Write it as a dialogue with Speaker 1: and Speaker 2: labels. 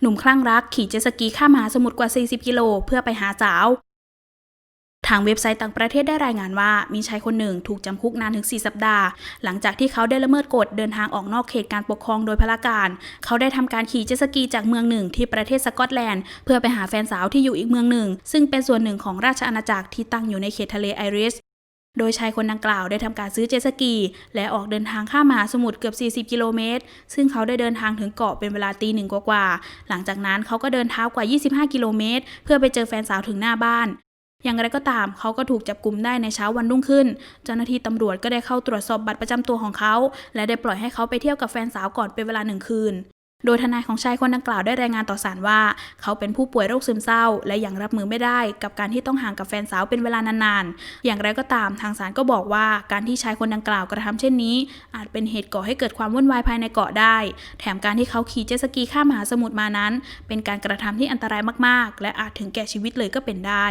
Speaker 1: หนุ่มคลั่งรักขี่เจ็ตสกีข้ามมหาสมุทรกว่า 40 กิโลเพื่อไปหาสาว ทางเว็บไซต์ต่างประเทศได้รายงานว่า มีชายคนหนึ่งถูกจำคุกนานถึง 4 สัปดาห์ หลังจากที่เขาได้ละเมิดกฎเดินทางออกนอกเขตการปกครองโดยพลการ เขาได้ทำการขี่เจ็ตสกีจากเมืองหนึ่งที่ประเทศสกอตแลนด์ เพื่อไปหาแฟนสาวที่อยู่อีกเมืองหนึ่ง ซึ่งเป็นส่วนหนึ่งของราชอาณาจักรที่ตั้งอยู่ในเขตทะเลไอริส โดยชายคนดังกล่าวได้ทำการซื้อเจสกี และออกเดินทางข้ามมหาสมุทรเกือบ 40 กิโลเมตร ซึ่งเขาได้เดินทางถึงเกาะเป็นเวลาตีหนึ่งกว่าๆ หลังจากนั้นเขาก็เดินเท้ากว่า 25 กิโลเมตร เพื่อไปเจอแฟนสาวถึงหน้าบ้านอย่างไรก็ตามเขาก็ถูกจับกลุมได้ในเช้าวันรุ่งขึ้น เจ้าหน้าที่ตำรวจก็ได้เข้าตรวจสอบบัตรประจำตัวของเขา และได้ปล่อยให้เขาไปเที่ยวกับแฟนสาวก่อนเป็นเวลาหนึ่งคืน โดยทนายของชายคนดังกล่าวได้รายงานต่อศาลว่า เขาเป็นผู้ป่วยโรคซึมเศร้า และยังรับมือไม่ได้กับการที่ต้องห่างกับแฟนสาวเป็นเวลานานๆ อย่างไรก็ตามทางศาลก็บอกว่าการที่ชายคนดังกล่าวกระทำเช่นนี้ อาจเป็นเหตุก่อให้เกิดความวุ่นวายภายในเกาะได้ แถมการที่เขาขี่เจ็ตสกีข้ามมหาสมุทรมานั้น เป็นการกระทำที่อันตรายมากๆ และอาจถึงแก่ชีวิตเลยก็เป็นได้